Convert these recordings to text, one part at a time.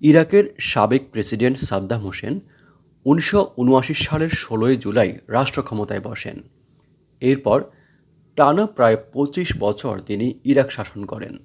ইরাকের সাবেক প্রেসিডেন্ট সাদ্দাম হোসেন উনিশশো উনআশি সালের ষোলোই জুলাই রাষ্ট্র ক্ষমতায় বসেন। এরপর টানা প্রায় পঁচিশ বছর তিনি ইরাক শাসন করেন।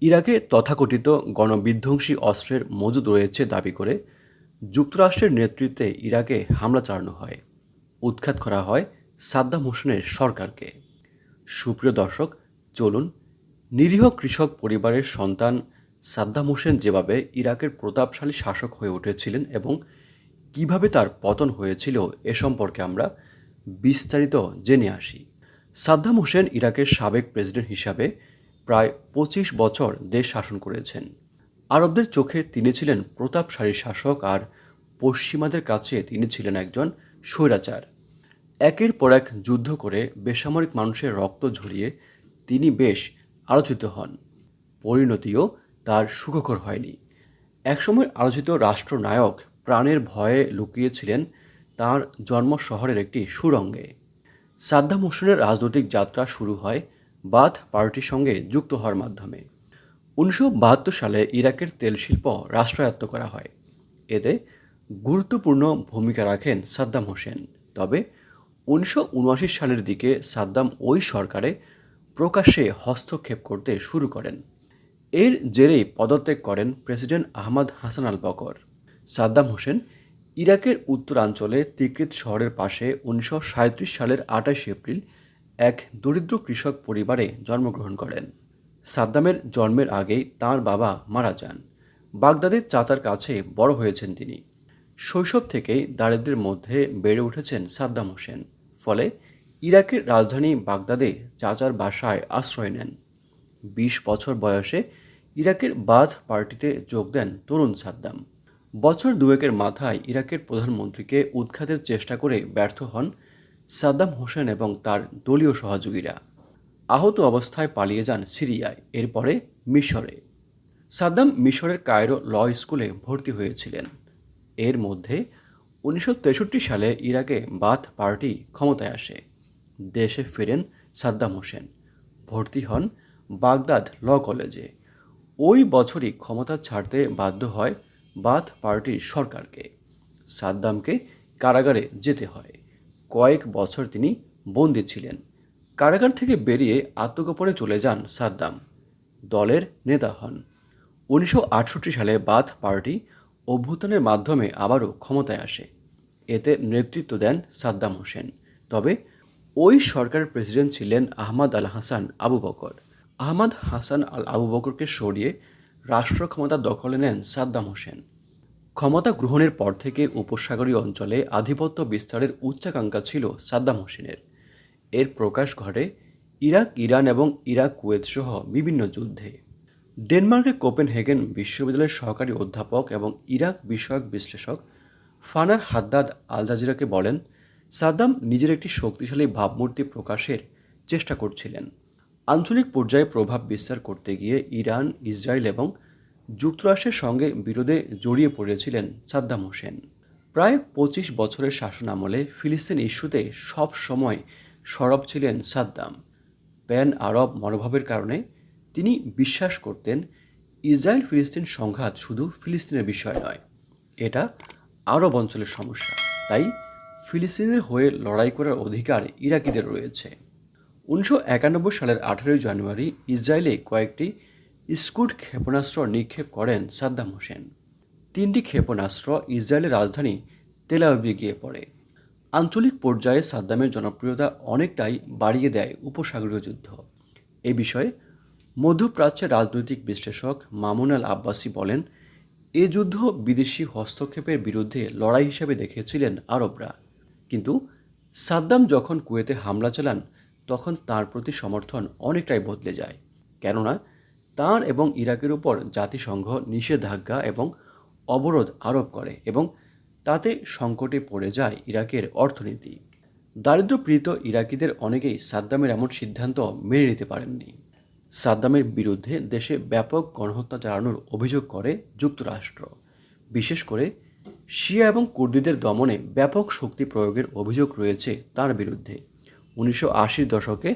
ইরাকে তথাকথিত গণবিধ্বংসী অস্ত্রের মজুদ রয়েছে দাবি করে যুক্তরাষ্ট্রের নেতৃত্বে ইরাকে হামলা চালানো হয়। উৎখাত করা হয় সাদ্দাম হোসেনের সরকারকে। সুপ্রিয় দর্শক, চলুন নিরীহ কৃষক পরিবারের সন্তান সাদ্দাম হোসেন যেভাবে ইরাকের প্রতাপশালী শাসক হয়ে উঠেছিলেন এবং কীভাবে তার পতন হয়েছিল এ সম্পর্কে আমরা বিস্তারিত জেনে আসি। সাদ্দাম হোসেন ইরাকের সাবেক প্রেসিডেন্ট হিসাবে প্রায় পঁচিশ বছর দেশ শাসন করেছেন। আরবদের চোখে তিনি ছিলেন প্রতাপশালী শাসক আর পশ্চিমাদের কাছে তিনি ছিলেন একজন স্বৈরাচার। একের পর এক যুদ্ধ করে বেসামরিক মানুষের রক্ত ঝরিয়ে তিনি বেশ আলোচিত হন। পরিণতিও তার সুখকর হয়নি। একসময় আলোচিত রাষ্ট্রনায়ক প্রাণের ভয়ে লুকিয়েছিলেন তার জন্ম শহরের একটি সুরঙ্গে। সাদ্দাম হোসেনের রাজনৈতিক যাত্রা শুরু হয় বাথ পার্টির সঙ্গে যুক্ত হওয়ার মাধ্যমে। উনিশশো বাহাত্তর সালে ইরাকের তেল শিল্প রাষ্ট্রায়ত্ত করা হয়। এতে গুরুত্বপূর্ণ ভূমিকা রাখেন সাদ্দাম হোসেন। তবে উনিশশো উনআশি সালের দিকে সাদ্দাম ওই সরকারে প্রকাশ্যে হস্তক্ষেপ করতে শুরু করেন। এর জেরেই পদত্যাগ করেন president Ahmed Hassan al Bakr. Saddam Hussein ইরাকের উত্তরাঞ্চলে তিকৃত শহরের পাশে উনিশশো সাঁইত্রিশ সালের আঠাশ এপ্রিল এক দরিদ্র কৃষক পরিবারে জন্মগ্রহণ করেন। সাদ্দামের জন্মের আগেই তার বাবা মারা যান। বাগদাদের চাচার কাছে বড় হয়েছেন তিনি। শৈশব থেকেই দারিদ্রের মধ্যে বেড়ে উঠেছেন সাদ্দাম হোসেন। ফলে ইরাকের রাজধানী বাগদাদে চাচার বাসায় আশ্রয় নেন। বিশ বছর বয়সে ইরাকের বাথ পার্টিতে যোগ দেন তরুণ সাদ্দাম। বছর দুয়েকের মাথায় ইরাকের প্রধানমন্ত্রীকে উৎখাতের চেষ্টা করে ব্যর্থ হন সাদ্দাম হোসেন এবং তার দলীয় সহযোগীরা। আহত অবস্থায় পালিয়ে যান সিরিয়ায়, এরপরে মিশরে। সাদ্দাম মিশরের কায়রো ল স্কুলে ভর্তি হয়েছিলেন। এর মধ্যে উনিশশো তেষট্টি সালে ইরাকে বাথ পার্টি ক্ষমতায় আসে। দেশে ফেরেন সাদ্দাম হোসেন। ভর্তি হন বাগদাদ ল কলেজে। ওই বছরই ক্ষমতা ছাড়তে বাধ্য হয় বাথ পার্টির সরকারকে। সাদ্দামকে কারাগারে যেতে হয়। কয়েক বছর তিনি বন্দী ছিলেন। কারাগার থেকে বেরিয়ে আত্মগোপনে চলে যান সাদ্দাম। দলের নেতা হন। উনিশশো আটষট্টি সালে বাথ পার্টি অভ্যুত্থানের মাধ্যমে আবারও ক্ষমতায় আসে। এতে নেতৃত্ব দেন সাদ্দাম হোসেন। তবে ওই সরকারের প্রেসিডেন্ট ছিলেন আহমদ আল হাসান আবু বকর। আহমদ হাসান আল আবু বকরকে সরিয়ে রাষ্ট্র ক্ষমতা দখলে নেন সাদ্দাম হোসেন। ক্ষমতা গ্রহণের পর থেকে উপসাগরীয় অঞ্চলে আধিপত্য বিস্তারের উচ্চাকাঙ্ক্ষা ছিল সাদ্দাম হোসেনের। এর প্রকাশ ঘটে ইরাক, ইরান এবং ইরাক কুয়েত সহ বিভিন্ন যুদ্ধে। ডেনমার্কের কোপেনহেগেন বিশ্ববিদ্যালয়ের সহকারী অধ্যাপক এবং ইরাক বিষয়ক বিশ্লেষক ফানার হাদ্দাদ আল জাজিরাকে বলেন, সাদ্দাম নিজের একটি শক্তিশালী ভাবমূর্তি প্রকাশের চেষ্টা করছিলেন। আঞ্চলিক পর্যায়ে প্রভাব বিস্তার করতে গিয়ে ইরান, ইসরায়েল এবং যুক্তরাষ্ট্রের সঙ্গে বিরোধে জড়িয়ে পড়েছিলেন সাদ্দাম হোসেন। প্রায় পঁচিশ বছরের শাসন আমলে ফিলিস্তিন ইস্যুতে সব সময় সরব ছিলেন সাদ্দাম। প্যান আরব মনোভাবের কারণে তিনি বিশ্বাস করতেন ইসরায়েল ফিলিস্তিন সংঘাত শুধু ফিলিস্তিনের বিষয় নয়, এটা আরব অঞ্চলের সমস্যা। তাই ফিলিস্তিনের হয়ে লড়াই করার অধিকার ইরাকিদের রয়েছে। উনিশশো একানব্বই সালের আঠারোই জানুয়ারি ইসরায়েলে কয়েকটি স্কুট ক্ষেপণাস্ত্র নিক্ষেপ করেন সাদ্দাম হোসেন। তিনটি ক্ষেপণাস্ত্র ইসরায়েলের রাজধানী তেলাবিবে গিয়ে পড়ে। আঞ্চলিক পর্যায়ে সাদ্দামের জনপ্রিয়তা অনেকটাই বাড়িয়ে দেয় উপসাগরীয় যুদ্ধ। এ বিষয়ে মধ্যপ্রাচ্যের রাজনৈতিক বিশ্লেষক মামুন আল আব্বাসি বলেন, এ যুদ্ধ বিদেশি হস্তক্ষেপের বিরুদ্ধে লড়াই হিসেবে দেখেছিলেন আরবরা। কিন্তু সাদ্দাম যখন কুয়েতে হামলা চালান তখন তার প্রতি সমর্থন অনেকটাই বদলে যায়। কেননা, তার এবং ইরাকের উপর জাতিসংঘ নিষেধাজ্ঞা এবং অবরোধ আরোপ করে এবং তাতে সংকটে পড়ে যায় ইরাকের অর্থনীতি। দারিদ্রপীড়িত ইরাকিদের অনেকেই সাদ্দামের এমন সিদ্ধান্ত মেনে নিতে পারেননি। সাদ্দামের বিরুদ্ধে দেশে ব্যাপক গণহত্যা চালানোর অভিযোগ করে যুক্তরাষ্ট্র। বিশেষ করে, শিয়া এবং কুর্দিদের দমনে ব্যাপক শক্তি প্রয়োগের অভিযোগ রয়েছে তার বিরুদ্ধে। উনিশশো আশির দশকে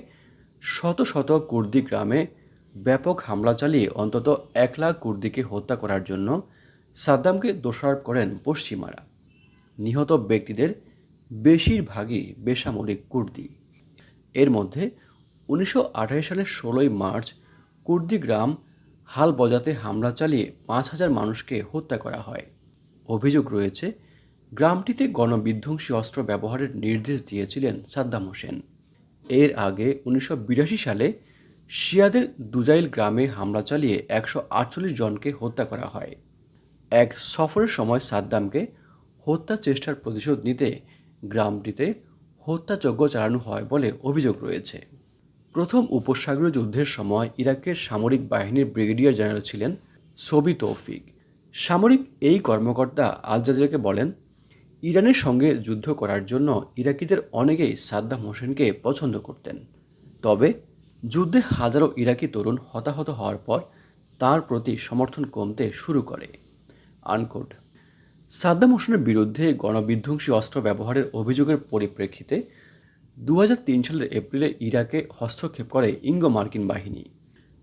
শত শত কুর্দি গ্রামে ব্যাপক হামলা চালিয়ে অন্তত এক লাখ কুর্দিকে হত্যা করার জন্য সাদ্দামকে দোষারোপ করেন পশ্চিমারা। নিহত ব্যক্তিদের বেশিরভাগই বেসামরিক কুর্দি। এর মধ্যে উনিশশো আঠাশ সালের ষোলোই মার্চ কুর্দি গ্রাম হাল বজাতে হামলা চালিয়ে পাঁচ হাজার মানুষকে হত্যা করা হয়। অভিযোগ রয়েছে, গ্রামটিতে গণবিধ্বংসী অস্ত্র ব্যবহারের নির্দেশ দিয়েছিলেন সাদ্দাম হোসেন। এর আগে উনিশশো বিরাশি সালে শিয়াদের দুজাইল গ্রামে হামলা চালিয়ে একশো আটচল্লিশ জনকে হত্যা করা হয়। এক সফরের সময় সাদ্দামকে হত্যা চেষ্টার প্রতিশোধ নিতে গ্রামটিতে হত্যাযজ্ঞ চালানো হয় বলে অভিযোগ রয়েছে। প্রথম উপসাগরীয় যুদ্ধের সময় ইরাকের সামরিক বাহিনীর ব্রিগেডিয়ার জেনারেল ছিলেন সবি তৌফিক। সামরিক এই কর্মকর্তা আল জাজিরাকে বলেন ইরানের সঙ্গে যুদ্ধ করার জন্য ইরাকিদের অনেকেই সাদ্দাম হোসেনকে পছন্দ করতেন। তবে যুদ্ধে হাজারো ইরাকি তরুণ হতাহত হওয়ার পর তার প্রতি সমর্থন কমতে শুরু করে। আনকোট। সাদ্দাম হোসেনের বিরুদ্ধে গণবিধ্বংসী অস্ত্র ব্যবহারের অভিযোগের পরিপ্রেক্ষিতে দু হাজার তিন সালের এপ্রিলে ইরাকে হস্তক্ষেপ করে ইঙ্গো মার্কিন বাহিনী।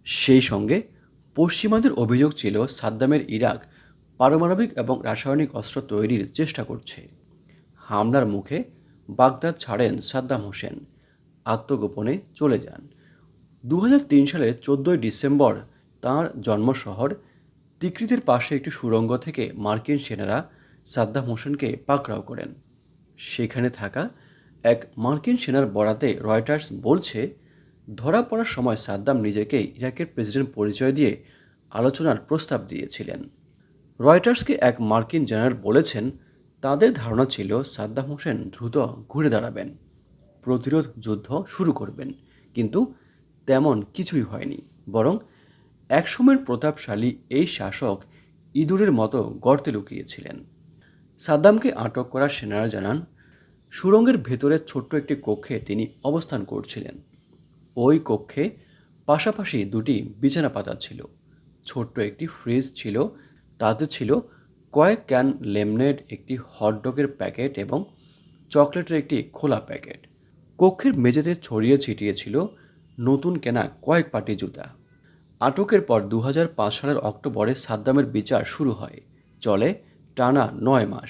সেই সঙ্গে পশ্চিমাদের অভিযোগ ছিল সাদ্দামের ইরাক পারমাণবিক এবং রাসায়নিক অস্ত্র তৈরির চেষ্টা করছে। হামলার মুখে বাগদাদ ছাড়েন সাদ্দাম হোসেন। আত্মগোপনে চলে যান। দু হাজার তিন সালের চোদ্দোই ডিসেম্বর তাঁর জন্মশহর তিকৃতির পাশে একটি সুড়ঙ্গ থেকে মার্কিন সেনারা সাদ্দাম হোসেনকে পাকড়াও করেন। সেখানে থাকা এক মার্কিন সেনার বরাতে রয়টার্স বলছে, ধরা পড়ার সময় সাদ্দাম নিজেকে ইরাকের প্রেসিডেন্ট পরিচয় দিয়ে আলোচনার প্রস্তাব দিয়েছিলেন। রয়টার্সকে এক মার্কিন জেনারেল বলেছেন, তাদের ধারণা ছিল সাদ্দাম হোসেন দ্রুত ঘুরে দাঁড়াবেন, প্রতিরোধ যুদ্ধ শুরু করবেন, কিন্তু তেমন কিছুই হয়নি। বরং একসময়ের প্রতাপশালী এই শাসক ইঁদুরের মতো গর্তে লুকিয়েছিলেন। সাদ্দামকে আটক করা সেনারা জানান সুড়ঙ্গের ভেতরে ছোট্ট একটি কক্ষে তিনি অবস্থান করছিলেন। ওই কক্ষে পাশাপাশি দুটি বিছানা পাতা ছিল। ছোট্ট একটি ফ্রিজ ছিল তাতে ছিল কয়েক ক্যান লেমনেড একটি হটডগের প্যাকেট এবং চকলেটের একটি খোলা প্যাকেট। কক্ষের মেঝেতে ছড়িয়ে ছিটিয়ে ছিল নতুন কেনা কয়েক পাটি জুতা। আটকের পর দু হাজার পাঁচ সালের অক্টোবরে সাদ্দামের বিচার শুরু হয়, চলে টানা নয় মাস।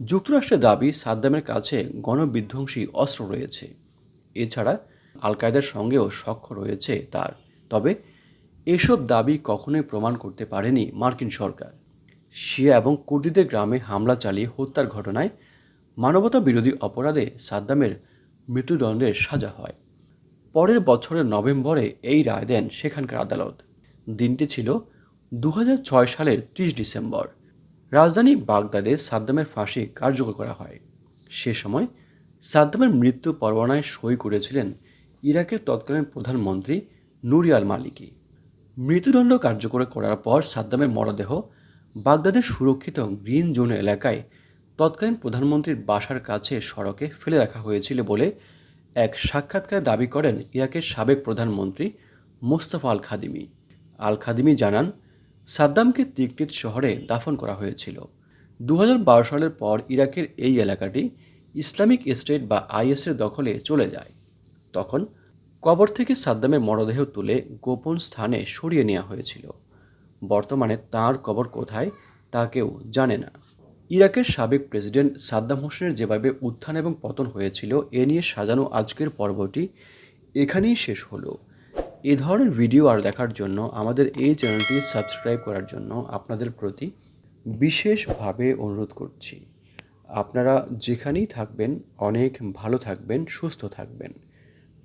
যুক্তরাষ্ট্রের দাবি, সাদ্দামের কাছে গণবিধ্বংসী অস্ত্র রয়েছে। এছাড়া আল কায়দার সঙ্গেও সখ্য রয়েছে তার। তবে এসব দাবি কখনোই প্রমাণ করতে পারেনি মার্কিন সরকার। শিয়া এবং কুর্দিদের গ্রামে হামলা চালিয়ে হত্যার ঘটনায় মানবতা বিরোধী অপরাধে সাদ্দামের মৃত্যুদণ্ডের সাজা হয়। পরের বছরের নভেম্বরে এই রায় দেন সেখানকার আদালত। দিনটি ছিল দু হাজার ছয় সালের ত্রিশ ডিসেম্বর। রাজধানী বাগদাদে সাদ্দামের ফাঁসি কার্যকর করা হয়। সে সময় সাদ্দামের মৃত্যু পরোয়ানায় সই করেছিলেন ইরাকের তৎকালীন প্রধানমন্ত্রী নুরি আল মালিকি। মৃত্যুদণ্ড কার্যকর করার পর সাদ্দামের মরদেহ বাগদাদের সুরক্ষিত গ্রিন জোন এলাকায় তৎকালীন প্রধানমন্ত্রীর বাসার কাছে সড়কে ফেলে রাখা হয়েছিল বলে এক সাক্ষাৎকারে দাবি করেন ইরাকের সাবেক প্রধানমন্ত্রী মোস্তফা আল খাদিমি আল খাদিমি জানান, সাদ্দামকে তিকরিত শহরে দাফন করা হয়েছিল। দু হাজার বারো সালের পর ইরাকের এই এলাকাটি ইসলামিক স্টেট বা আইএসের দখলে চলে যায়। তখন কবর থেকে সাদ্দামের মরদেহ তুলে গোপন স্থানে সরিয়ে নেওয়া হয়েছিল। বর্তমানে তার কবর কোথায় তা কেউ জানে না। ইরাকের সাবেক প্রেসিডেন্ট সাদ্দাম হোসেনের যেভাবে উত্থান এবং পতন হয়েছিল, এ নিয়ে সাজানো আজকের পর্বটি এখানেই শেষ হলো। এ ধরনের ভিডিও আর দেখার জন্য আমাদের এই চ্যানেলটি সাবস্ক্রাইব করার জন্য আপনাদের প্রতি বিশেষভাবে অনুরোধ করছি। আপনারা যেখানেই থাকবেন, অনেক ভালো থাকবেন, সুস্থ থাকবেন।